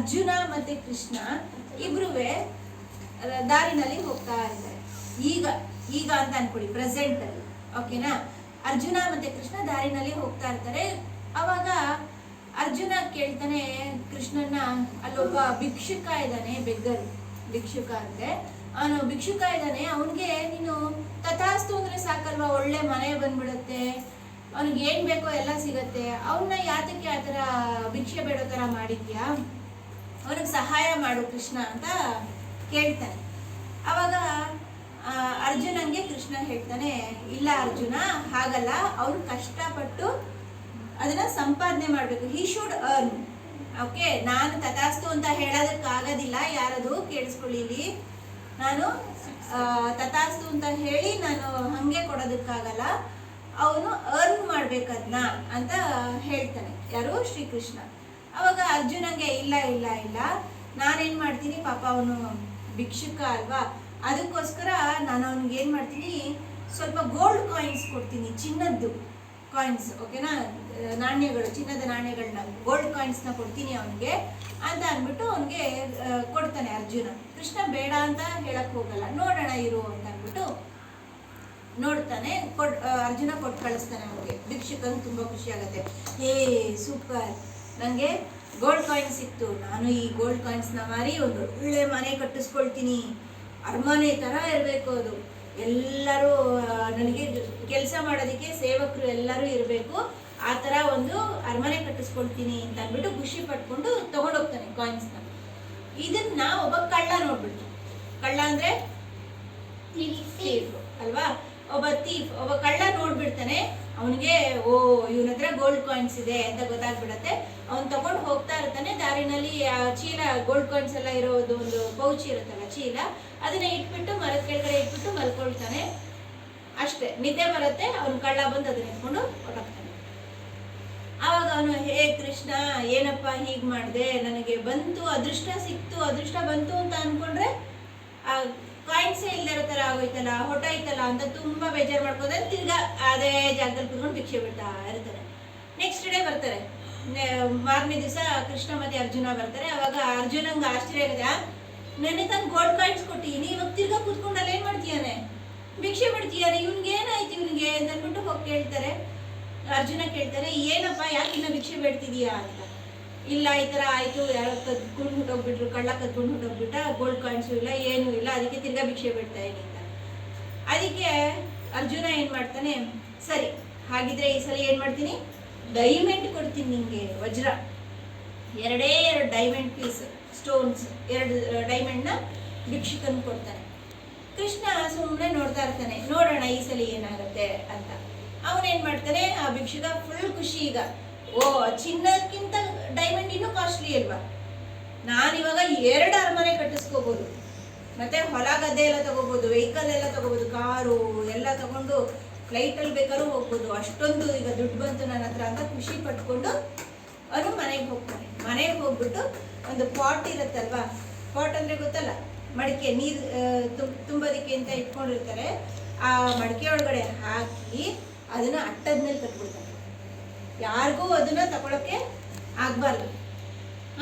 ಅರ್ಜುನ ಮತ್ತೆ ಕೃಷ್ಣ ಇಬ್ರುವೆ ದಾರಿನಲ್ಲಿ ಹೋಗ್ತಾ ಇದ್ದಾರೆ. ಈಗ ಈಗ ಅಂತ ಅನ್ಕೊಳ್ಳಿ ಪ್ರೆಸೆಂಟ್ ಅಲ್ಲಿ ಓಕೆನಾ ಅರ್ಜುನ ಮತ್ತೆ ಕೃಷ್ಣ ದಾರಿನಲ್ಲಿ ಹೋಗ್ತಾ ಇರ್ತಾರೆ. ಅವಾಗ ಅರ್ಜುನ ಕೇಳ್ತಾನೆ ಕೃಷ್ಣನ ಅಲ್ಲೊಬ್ಬ ಭಿಕ್ಷುಕ ಇದ್ದಾನೆ, ಬೆಗ್ಗರು, ಭಿಕ್ಷುಕ ಅಂತೆ. ಅವನು ಭಿಕ್ಷುಕ ಇದ್ದಾನೆ, ಅವನಿಗೆ ನೀನು ತಥಾಸ್ತು ಅಂದ್ರೆ ಸಾಕಲ್ವಾ? ಒಳ್ಳೆ ಮನೆ ಬಂದ್ಬಿಡುತ್ತೆ, ಅವನಿಗೆ ಏನ್ ಬೇಕೋ ಎಲ್ಲ ಸಿಗತ್ತೆ. ಅವನ್ನ ಯಾತಕ್ಕೆ ಆ ಥರ ಭಿಕ್ಷೆ ಬೇಡೋ ತರ ಮಾಡಿದ್ಯಾ? ಅವನಿಗೆ ಸಹಾಯ ಮಾಡು ಕೃಷ್ಣ ಅಂತ ಕೇಳ್ತಾನೆ. ಅವಾಗ ಅರ್ಜುನಂಗೆ ಕೃಷ್ಣ ಹೇಳ್ತಾನೆ, ಇಲ್ಲ ಅರ್ಜುನ, ಹಾಗಲ್ಲ, ಅವ್ರು ಕಷ್ಟಪಟ್ಟು ಅದನ್ನ ಸಂಪಾದನೆ ಮಾಡಬೇಕು. ಹಿ ಶುಡ್ ಅರ್ನ್ ಓಕೆ ನಾನು ತಥಾಸ್ತು ಅಂತ ಹೇಳೋದಕ್ಕಾಗೋದಿಲ್ಲ, ಯಾರದು ಕೇಳಿಸ್ಕೊಳ್ಳಿ ಇಲ್ಲಿ. ನಾನು ತಥಾಸ್ತು ಅಂತ ಹೇಳಿ ನಾನು ಹಂಗೆ ಕೊಡೋದಕ್ಕಾಗಲ್ಲ. ಅವನು ಅರ್ನ್ ಮಾಡ್ಬೇಕದ್ನ ಅಂತ ಹೇಳ್ತಾನೆ. ಯಾರು? ಶ್ರೀಕೃಷ್ಣ. ಅವಾಗ ಅರ್ಜುನಂಗೆ ಇಲ್ಲ ಇಲ್ಲ ಇಲ್ಲ. ನಾನೇನು ಮಾಡ್ತೀನಿ? ಪಾಪ ಅವನು ಭಿಕ್ಷುಕ ಅಲ್ವಾ? ಅದಕ್ಕೋಸ್ಕರ ನಾನು ಅವನಿಗೆ ಏನು ಮಾಡ್ತೀನಿ? ಸ್ವಲ್ಪ ಗೋಲ್ಡ್ ಕಾಯಿನ್ಸ್ ಕೊಡ್ತೀನಿ, ಚಿನ್ನದ್ದು ಕಾಯಿನ್ಸ್ ಓಕೆನಾ ನಾಣ್ಯಗಳು, ಚಿನ್ನದ ನಾಣ್ಯಗಳನ್ನ ಗೋಲ್ಡ್ ಕಾಯಿನ್ಸ್ನ ಕೊಡ್ತೀನಿ ಅವನಿಗೆ ಅಂತ ಅಂದ್ಬಿಟ್ಟು ಅವನಿಗೆ ಕೊಡ್ತಾನೆ ಅರ್ಜುನ. ಕೃಷ್ಣ, ಬೇಡ ಅಂತ ಹೇಳಕ್ ಹೋಗಲ್ಲ. ನೋಡೋಣ, ಇರು ಅಂತ ಅಂದ್ಬಿಟ್ಟು ನೋಡ್ತಾನೆ, ಕೊಡ್ ಅರ್ಜುನ ಕೊಟ್ಟು ಕಳಿಸ್ತಾನೆ ಅವನಿಗೆ. ಭಿಕ್ಷಕನ್ ತುಂಬಾ ಖುಷಿ ಆಗುತ್ತೆ. ಹೇ, ಸೂಪರ್. ನನಗೆ ಗೋಲ್ಡ್ ಕಾಯಿನ್ಸ್ ಸಿಕ್ತು. ನಾನು ಈ ಗೋಲ್ಡ್ ಕಾಯಿನ್ಸ್ನ ಮಾರಿ ಒಂದು ಒಳ್ಳೆ ಮನೆ ಕಟ್ಟಿಸ್ಕೊಳ್ತೀನಿ. ಅರಮನೆ ಥರ ಇರಬೇಕು ಅದು. ಎಲ್ಲರೂ ನನಗೆ ಕೆಲಸ ಮಾಡೋದಕ್ಕೆ ಸೇವಕರು ಎಲ್ಲರೂ ಇರಬೇಕು. ಆ ಥರ ಒಂದು ಅರಮನೆ ಕಟ್ಟಿಸ್ಕೊಳ್ತೀನಿ ಅಂತ ಅಂದ್ಬಿಟ್ಟು ಖುಷಿ ಪಟ್ಕೊಂಡು ತಗೊಂಡೋಗ್ತಾನೆ ಕಾಯಿನ್ಸ್ನ ಇದನ್ನ ಒಬ್ಬ ಕಳ್ಳ ನೋಡ್ಬಿಟ್ಟು ಕಳ್ಳ ಅಂದ್ರೆ ಅಲ್ವಾ? ಒಬ್ಬ ಥೀಫ್ ಒಬ್ಬ ಕಳ್ಳ ನೋಡ್ಬಿಡ್ತಾನೆ. ಅವನಿಗೆ, ಓ, ಇವನ ಹತ್ರ ಗೋಲ್ಡ್ ಕಾಯಿನ್ಸ್ ಇದೆ ಅಂತ ಗೊತ್ತಾಗ್ಬಿಡತ್ತೆ. ಅವ್ನು ತಗೊಂಡು ಹೋಗ್ತಾ ಇರ್ತಾನೆ. ದಾರಿನಲ್ಲಿ ಆ ಚೀಲ ಗೋಲ್ಡ್ ಕಾಯಿನ್ಸ್ ಎಲ್ಲ ಇರೋದು ಒಂದು ಪೌಚಿ ಇರುತ್ತಲ್ಲ ಚೀಲ, ಅದನ್ನ ಇಟ್ಬಿಟ್ಟು ಮರದ ಕೆಳಗಡೆ ಇಟ್ಬಿಟ್ಟು ಮಲ್ಕೊಳ್ತಾನೆ. ಅಷ್ಟೇ, ನಿದ್ದೆ ಬರುತ್ತೆ. ಅವ್ನು ಕಳ್ಳ ಬಂದು ಅದನ್ನ ಇಟ್ಕೊಂಡು ಹೊರಟಾಗ್ತಾನೆ ಆವಾಗ ಅವನು, ಹೇ ಕೃಷ್ಣ, ಏನಪ್ಪ ಹೀಗೆ ಮಾಡಿದೆ? ನನಗೆ ಬಂತು, ಅದೃಷ್ಟ ಸಿಕ್ತು, ಅದೃಷ್ಟ ಬಂತು ಅಂತ ಅನ್ಕೊಂಡ್ರೆ, ಆ ಇಲ್ದೇ ಇರೋ ಥರ ಆಗೋಯ್ತಲ್ಲ ಹೊಟ್ಟೋಯ್ತಲ್ಲ ಅಂತ ತುಂಬಾ ಬೇಜಾರು ಮಾಡ್ಕೋದ್ರೆ ತಿರ್ಗಾ ಅದೇ ಜಾಗದಲ್ಲಿ ಕುತ್ಕೊಂಡು ಭಿಕ್ಷೆ ಬಿಡ್ತಾ ಇರ್ತಾರೆ. ನೆಕ್ಸ್ಟ್ ಡೇ ಬರ್ತಾರೆ. ಮಾರನೇ ದಿವಸ ಕೃಷ್ಣ ಮತ್ತೆ ಅರ್ಜುನ ಬರ್ತಾರೆ. ಅವಾಗ ಅರ್ಜುನಂಗೆ ಆಶ್ಚರ್ಯ ಆಗಿದೆ ನೆನೆ ತಾನು ಗೋಲ್ಡ್ ಕಾಯಿನ್ಸ್ ಕೊಟ್ಟಿನಿ ಇವಾಗ ತಿರ್ಗಾ ಅಲ್ಲಿ ಏನ್ ಮಾಡ್ತೀಯಾನೆ? ಭಿಕ್ಷೆ ಬಿಡ್ತೀಯಾನೆ? ಇವ್ನಿಗೆ ಏನಾಯ್ತು ಇವ್ನಿಗೆ? ಅಂತ ಅಂದ್ಬಿಟ್ಟು ಹೋಗಿ ಕೇಳ್ತಾರೆ. ಅರ್ಜುನ ಕೇಳ್ತಾರೆ, ಏನಪ್ಪ, ಯಾಕೆ ಇನ್ನ ಭಿಕ್ಷೆ ಬೇಡ್ತಿದೀಯಾ? ಅಂತ. ಇಲ್ಲ, ಈ ಥರ ಆಯಿತು, ಯಾರೋ ಕದ್ಕೊಂಡು ಹುಟ್ಟೋಗ್ಬಿಟ್ರು ಕಳ್ಳ ಕದ್ಕೊಂಡು ಹುಟ್ಟೋಗ್ಬಿಟ್ಟ ಗೋಲ್ಡ್ ಕಾಯಿನ್ಸು ಇಲ್ಲ, ಏನೂ ಇಲ್ಲ, ಅದಕ್ಕೆ ತಿರ್ಗಾ ಭಿಕ್ಷೆ ಬಿಡ್ತಾ ಅಂತ. ಅದಕ್ಕೆ ಅರ್ಜುನ ಏನು ಮಾಡ್ತಾನೆ, ಸರಿ, ಹಾಗಿದ್ರೆ ಈ ಸಲ ಏನು ಮಾಡ್ತೀನಿ? ಡೈಮಂಡ್ ಕೊಡ್ತೀನಿ ನಿಮಗೆ ವಜ್ರ. ಎರಡೇ ಎರಡು ಡೈಮಂಡ್ ಪೀಸ್ ಸ್ಟೋನ್ಸ್ ಎರಡು ಡೈಮಂಡ್ನ ಭಿಕ್ಷುಕನ್ ಕೊಡ್ತಾನೆ. ಕೃಷ್ಣ ಸುಮ್ಮನೆ ನೋಡ್ತಾ ಇರ್ತಾನೆ, ನೋಡೋಣ ಈ ಸಲ ಏನಾಗುತ್ತೆ ಅಂತ. ಅವನೇನ್ ಮಾಡ್ತಾನೆ, ಆ ಭಿಕ್ಷಕ ಫುಲ್ ಖುಷಿ ಈಗ. ಓ, ಚಿನ್ನಕ್ಕಿಂತ ಡೈಮಂಡ್ ಇನ್ನೂ ಕಾಸ್ಟ್ಲಿ ಅಲ್ವಾ? ಇವಾಗ ಎರಡು ಅರಮನೆ ಕಟ್ಟಿಸ್ಕೋಬೋದು. ಮತ್ತೆ ಹೊಲ ಗದ್ದೆ ಎಲ್ಲ ತಗೋಬೋದು ವೆಹಿಕಲ್ ಎಲ್ಲ ತಗೋಬೋದು, ಕಾರು ಎಲ್ಲ ತಗೊಂಡು ಫ್ಲೈಟಲ್ಲಿ ಬೇಕಾದ್ರೂ ಹೋಗ್ಬೋದು. ಅಷ್ಟೊಂದು ಈಗ ದುಡ್ಡು ಬಂತು ನನ್ನ ಹತ್ರ ಅಂತ ಖುಷಿ ಪಟ್ಕೊಂಡು ಅವನು ಮನೆಗೆ ಹೋಗ್ತಾನೆ. ಮನೆಗೆ ಹೋಗ್ಬಿಟ್ಟು ಒಂದು ಪಾಟ್ ಇರುತ್ತಲ್ವಾ? ಪಾಟ್ ಅಂದರೆ ಗೊತ್ತಲ್ಲ, ಮಡಿಕೆ, ನೀರು ತುಂಬೋದಕ್ಕೆ ಅಂತ ಇಟ್ಕೊಂಡಿರ್ತಾರೆ. ಆ ಮಡಿಕೆ ಒಳಗಡೆ ಹಾಕಿ ಅದನ್ನು ಅಟ್ಟದ ಮೇಲೆ ಕಟ್ಬಿಡ್ತಾನೆ ಯಾರಿಗೂ ಅದನ್ನ ತಗೊಳಕ್ಕೆ ಆಗ್ಬಾರ್ದು.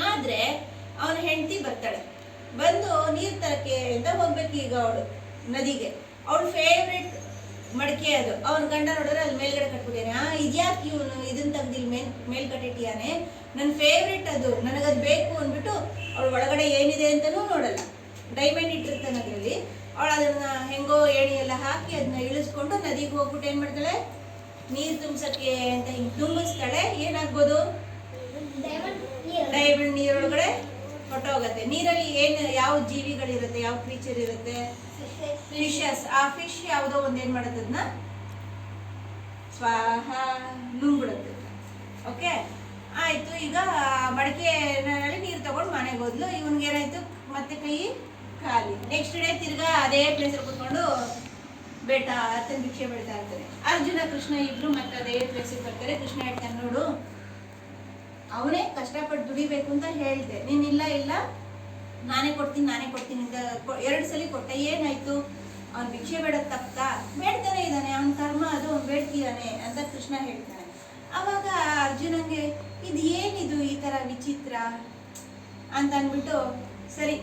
ಆದ್ರೆ ಅವನ ಹೆಂಡತಿ ಬರ್ತಾಳೆ. ಬಂದು ನೀರ್ ತರಕ್ಕೆ ಅಂತ ಹೋಗ್ಬೇಕು ಈಗ ಅವಳು, ನದಿಗೆ. ಅವಳ ಫೇವ್ರೆಟ್ ಮಡಿಕೆ ಅದು. ಅವನ ಗಂಡ ನೋಡಿದ್ರೆ ಅಲ್ಲಿ ಮೇಲ್ಗಡೆ ಕಟ್ಬಿಟ್ಟಿಯಾನೆ ಆ, ಇದ್ಯಾಕೆ ಇವನು ಇದನ್ನ ತೆಗ್ದಿಲ್ ಮೇಲ್ ಮೇಲ್ ಕಟ್ಟಿಟ್ಟಿಯಾನೆ? ನನ್ನ ಫೇವ್ರೆಟ್ ಅದು. ನನಗದು ಬೇಕು ಅಂದ್ಬಿಟ್ಟು ಅವಳ ಒಳಗಡೆ ಏನಿದೆ ಅಂತಲೂ ನೋಡಲ್ಲ. ಡೈಮಂಡ್ ಇಟ್ಟಿರ್ತಾನೆ ಅದರಲ್ಲಿ. ಅವಳು ಅದನ್ನ ಹೆಂಗೋ ಏಣಿ ಎಲ್ಲ ಹಾಕಿ ಅದನ್ನ ಇಳಿಸ್ಕೊಂಡು ನದಿಗೆ ಹೋಗ್ಬಿಟ್ಟು ಏನ್ ಮಾಡ್ತಾಳೆ? ನೀರ್ ತುಂಬಿಸಕ್ಕೆ ಅಂತ ಹಿಂಗೆ ತುಂಬಿಸ್ತಾಳೆ, ಏನಾಗ್ಬೋದು? ಡೈಮಂಡ್ ನೀರೊಳಗಡೆ ಹೊಟ್ಟೋಗತ್ತೆ ನೀರಲ್ಲಿ ಏನು, ಯಾವ ಜೀವಿಗಳಿರುತ್ತೆ, ಯಾವ ಕ್ರೀಚರ್ ಇರುತ್ತೆ? ಫಿಶಸ್ ಆ ಫಿಶ್ ಯಾವುದೋ ಒಂದ್ ಏನ್ ಮಾಡುತ್ತೆ ಅದನ್ನ ಸ್ವಾಹ, ನುಂಗ್ಬಿಡುತ್ತೆ. ಓಕೆ ಆಯಿತು, ಈಗ ಮಡಿಕೆನಲ್ಲಿ ನೀರು ತಗೊಂಡು ಮನೆಗೆ ಹೋದ್ಲು. ಏನಾಯ್ತು? ಮತ್ತೆ ಕೈ ಖಾಲಿ. ನೆಕ್ಸ್ಟ್ ಡೇ ತಿರ್ಗಾ ಅದೇ ಪ್ಲೇಸಲ್ಲಿ ಕೂತ್ಕೊಂಡು ಬೇಟ ಅತ್ತನ ಭಿಕ್ಷೆ ಬೆಳಿತಾ ಇರ್ತಾರೆ. ಅರ್ಜುನ, ಕೃಷ್ಣ ಇಬ್ರು ಮತ್ತೆ ಅದೇ ಪ್ಲೇಸಿಗೆ ಬರ್ತಾರೆ. ಕೃಷ್ಣ ಹೇಳ್ತಾನೆ, ನೋಡು, ಅವನೇ ಕಷ್ಟಪಟ್ಟು ದುಡಿಬೇಕು ಅಂತ ಹೇಳಿದೆ. ನೀನಿಲ್ಲ ಇಲ್ಲ ನಾನೇ ಕೊಡ್ತೀನಿ ನಾನೇ ಕೊಡ್ತೀನಿ ಅಂತ ಎರಡು ಸಲ ಕೊಟ್ಟೆ. ಏನಾಯ್ತು? ಅವ್ನು ಭಿಕ್ಷೆ ಬೇಡದ್ ತಪ್ತಾ? ಬೇಡ್ತಾನೆ ಇದ್ದಾನೆ. ಅವನ ಕರ್ಮ ಅದು, ಅವ್ನು ಬೇಡ್ತಿದ್ದಾನೆ ಅಂತ ಕೃಷ್ಣ ಹೇಳ್ತಾನೆ. ಅವಾಗ ಅರ್ಜುನಂಗೆ ಇದು ಏನಿದು ಈ ತರ ವಿಚಿತ್ರ? ಅಂತ ಅಂದ್ಬಿಟ್ಟು, ಸರಿ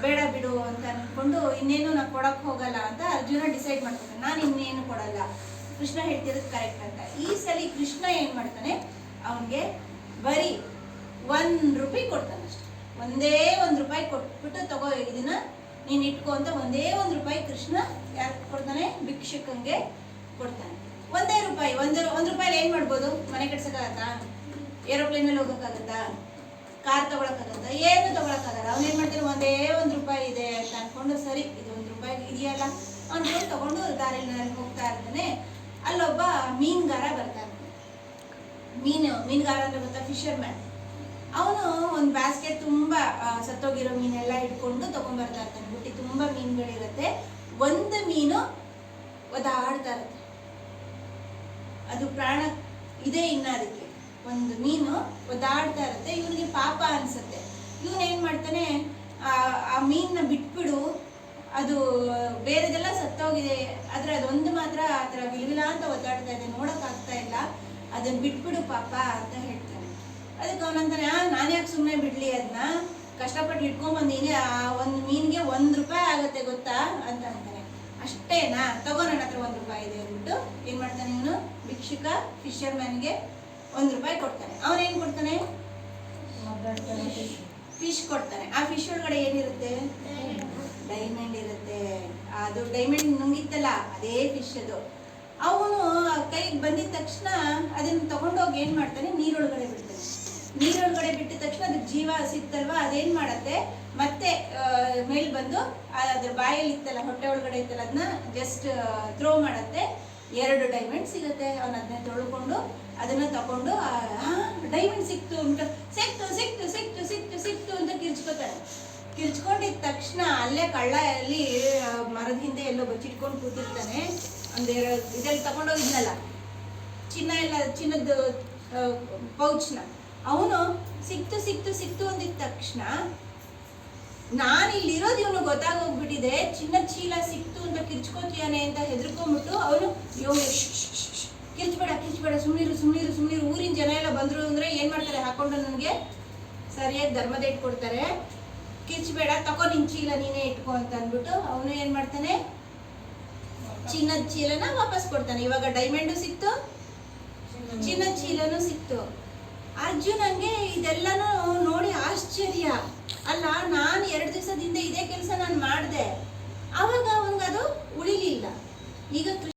ಬೇಡ ಬಿಡು ಅಂತ ಅಂದ್ಕೊಂಡು ಇನ್ನೇನು ನಾನು ಕೊಡಕ್ಕೆ ಹೋಗಲ್ಲ ಅಂತ ಅರ್ಜುನ ಡಿಸೈಡ್ ಮಾಡ್ತಾನೆ ನಾನು ಇನ್ನೇನು ಕೊಡಲ್ಲ. ಕೃಷ್ಣ ಹೇಳ್ತಿರೋದು ಕರೆಕ್ಟ್ ಅಂತ. ಈ ಸಲ ಕೃಷ್ಣ ಏನು ಮಾಡ್ತಾನೆ? ಅವನಿಗೆ ಬರೀ ಒಂದು ರೂಪಾಯಿ ಕೊಡ್ತಾನೆ ಅಷ್ಟೆ. ಒಂದೇ ಒಂದು ರೂಪಾಯಿ ಕೊಟ್ಬಿಟ್ಟು ತಗೋ ಇದನ್ನ ನೀನು ಇಟ್ಕೋ ಅಂತ ಒಂದೇ ಒಂದು ರೂಪಾಯಿ ಕೃಷ್ಣ ಯಾರು ಕೊಡ್ತಾನೆ? ಭಿಕ್ಷಕಂಗೆ ಕೊಡ್ತಾನೆ. ಒಂದೇ ರೂಪಾಯಿ, ಒಂದ್, ಒಂದು ರೂಪಾಯಿ ಏನು ಮಾಡ್ಬೋದು? ಮನೆ ಕಟ್ಸೋಕ್ಕಾಗತ್ತಾ? ಏರೋಪ್ಲೇನ್ ಹೋಗೋಕ್ಕಾಗತ್ತಾ ಹೋಗಕ್ಕಾಗತ್ತಾ? ಕಾರ್ ತಗೊಳಕ್ಕಾಗತ್ತ ಏನು ತಗೊಳಕ್ಕಾಗಲ್ಲ. ಅವ್ನು ಏನ್ ಮಾಡ್ತಾರೆ ಒಂದೇ ಒಂದ್ ರೂಪಾಯಿ ಇದೆ ಅಂತ ಅನ್ಕೊಂಡು, ಸರಿ, ಇದು ಒಂದ್ ರೂಪಾಯಿ ಇದೆಯಲ್ಲ? ಅನ್ಕೊಂಡು ತಗೊಂಡು ದಾರಿನಲ್ಲಿ ಹೋಗ್ತಾ ಇರ್ತಾನೆ. ಅಲ್ಲೊಬ್ಬ ಮೀನ್ಗಾರ ಬರ್ತಾ ಇರ್ತಾನೆ. ಮೀನು, ಮೀನುಗಾರ ಅಂದ್ರೆ ಗೊತ್ತಾ? ಫಿಶರ್ ಮ್ಯಾನ್ ಅವನು ಒಂದು ಬ್ಯಾಸ್ಕೆಟ್ ತುಂಬಾ ಸತ್ತೋಗಿರೋ ಮೀನೆಲ್ಲ ಇಟ್ಕೊಂಡು ತಗೊಂಡ್ಬರ್ತಾ ಇರ್ತಾನೆ. ಬುಟ್ಟಿ ತುಂಬಾ ಮೀನುಗಳಿರುತ್ತೆ. ಒಂದು ಮೀನು ಒದಾಡ್ತಾ ಇರುತ್ತೆ. ಅದು ಪ್ರಾಣ ಇದೆ ಇನ್ನ ಅದಕ್ಕೆ. ಒಂದು ಮೀನು ಒದ್ದಾಡ್ತಾ ಇರುತ್ತೆ. ಇವನಿಗೆ ಪಾಪ ಅನ್ಸುತ್ತೆ. ಇವನ್ ಏನ್ ಮಾಡ್ತಾನೆ, ಆ ಆ ಮೀನ್ನ ಬಿಟ್ಬಿಡು. ಅದು ಬೇರೆದೆಲ್ಲ ಸತ್ತೋಗಿದೆ. ಆದ್ರೆ ಅದೊಂದು ಮಾತ್ರ ಆ ಥರ ವಿಲವಿಲ ಅಂತ ಒದ್ದಾಡ್ತಾ ಇದೆ. ನೋಡಕ್ ಆಗ್ತಾ ಇಲ್ಲ. ಅದನ್ನ ಬಿಟ್ಬಿಡು ಪಾಪ ಅಂತ ಹೇಳ್ತಾನೆ. ಅದಕ್ಕೆ ಅವನಂತಾನೆ ಆ, ನಾನು ಯಾಕೆ ಸುಮ್ಮನೆ ಬಿಡ್ಲಿ ಅದನ್ನ ಕಷ್ಟಪಟ್ಟು ಇಟ್ಕೊಂಬಂದೀನಿ ಆ ಒಂದು ಮೀನಿಗೆ ಒಂದು ರೂಪಾಯಿ ಆಗುತ್ತೆ ಗೊತ್ತಾ? ಅಂತ ಅಂತಾನೆ. ಅಷ್ಟೇನಾ? ತಗೋ ನನ್ನ ಹತ್ರ ಒಂದು ರೂಪಾಯಿ ಇದೆ ಅಂದ್ಬಿಟ್ಟು ಏನ್ ಮಾಡ್ತಾನೆ ಇವನು? ಭಿಕ್ಷುಕ ಫಿಶರ್ ಮ್ಯಾನ್ಗೆ ಒಂದು ರೂಪಾಯಿ ಕೊಡ್ತಾನೆ. ಅವನೇನ್ ಕೊಡ್ತಾನೆ? ಫಿಶ್ ಕೊಡ್ತಾನೆ. ಆ ಫಿಶ್ ಒಳಗಡೆ ಏನಿರುತ್ತೆ? ಡೈಮಂಡ್ ಇರುತ್ತೆ. ಅದು ಡೈಮಂಡ್ ನುಂಗಿತ್ತಲ್ಲ ಅದೇ ಫಿಶ್ ಅದು. ಅವನು ಕೈಗೆ ಬಂದಿದ ತಕ್ಷಣ ಅದನ್ನ ತಗೊಂಡೋಗಿ ಏನು ಮಾಡ್ತಾನೆ? ನೀರೊಳಗಡೆ ಬಿಡ್ತಾನೆ. ನೀರೊಳಗಡೆ ಬಿಟ್ಟ ತಕ್ಷಣ ಅದಕ್ಕೆ ಜೀವ ಸಿಕ್ತಲ್ವಾ? ಅದೇನ್ ಮಾಡತ್ತೆ? ಮತ್ತೆ ಮೇಲೆ ಬಂದು ಅದ್ರ ಬಾಯಲ್ಲಿ ಇತ್ತಲ್ಲ ಹೊಟ್ಟೆ ಒಳಗಡೆ ಇತ್ತಲ್ಲ ಅದನ್ನ ಜಸ್ಟ್ ಥ್ರೋ ಮಾಡತ್ತೆ. ಎರಡು ಡೈಮಂಡ್ ಸಿಗುತ್ತೆ. ಅವನ ಅದನ್ನ ತೊಳ್ಕೊಂಡು ಅದನ್ನ ತಗೊಂಡು ಡೈಮಂಡ್ ಸಿಕ್ತು ಅಂತ ಸಿಕ್ತು ಸಿಕ್ತು ಸಿಕ್ತು ಸಿಕ್ತು ಸಿಕ್ತು ಅಂತ ಕಿರ್ಚ್ಕೋತಾರೆ. ಕಿರ್ಚ್ಕೊಂಡಿದ ತಕ್ಷಣ ಅಲ್ಲೇ ಕಳ್ಳ ಅಲ್ಲಿ ಮರದ ಹಿಂದೆ ಎಲ್ಲೋ ಬಚ್ಚಿಟ್ಕೊಂಡು ಕೂತಿರ್ತಾನೆ. ಒಂದೆರಡು ಇದ್ರಲ್ಲಿ ತಗೊಂಡೋಗಿದ್ನಲ್ಲ ಚಿನ್ನ ಎಲ್ಲ ಚಿನ್ನದ ಪೌಚ್ನ. ಅವನು ಸಿಕ್ತು ಸಿಕ್ತು ಸಿಕ್ತು ಅಂದಿದ ತಕ್ಷಣ ನಾನು ಇಲ್ಲಿರೋದು ಇವನು ಗೊತ್ತಾಗೋಗ್ಬಿಟ್ಟಿದೆ. ಚಿನ್ನದ ಚೀಲ ಸಿಕ್ತು ಅಂತ ಕಿರ್ಚ್ಕೋತೀಯಾನೆ ಅಂತ ಹೆದರ್ಕೊಂಡ್ಬಿಟ್ಟು ಅವನು ಶ್ಶ್, ಕಿರ್ಚ್ಬೇಡ ಸುಮ್ನಿರು ಸುಮ್ನಿರು ಸುಮ್ನಿರು. ಊರಿನ ಜನ ಎಲ್ಲ ಬಂದ್ರು ಅಂದ್ರೆ ಏನ್ ಮಾಡ್ತಾರೆ? ಹಾಕೊಂಡು ನನಗೆ ಸರಿಯಾಗಿ ಧರ್ಮದ ಇಟ್ಕೊಡ್ತಾರೆ ಕಿರ್ಚ್ಬೇಡ ತಗೋ ನಿನ್ ಚೀಲ ನೀನೇ ಇಟ್ಕೋ ಅಂತ ಅಂದ್ಬಿಟ್ಟು ಅವನು ಏನ್ ಮಾಡ್ತಾನೆ? ಚಿನ್ನದ ಚೀಲನ ವಾಪಸ್ ಕೊಡ್ತಾನೆ. ಇವಾಗ ಡೈಮಂಡು ಸಿಕ್ತು, ಚಿನ್ನದ ಚೀಲನೂ ಸಿಕ್ತು. ಅರ್ಜುನಂಗೆ ಇದೆಲ್ಲನೂ ನೋಡಿ ಆಶ್ಚರ್ಯ. ಅಲ್ಲ, ನಾನು ಎರಡು ದಿವಸದಿಂದ ಇದೇ ಕೆಲಸ ನಾನು ಮಾಡಿದೆ. ಅವಾಗ ಅವನಿಗದು ಉಳಿಲಿಲ್ಲ. ಈಗ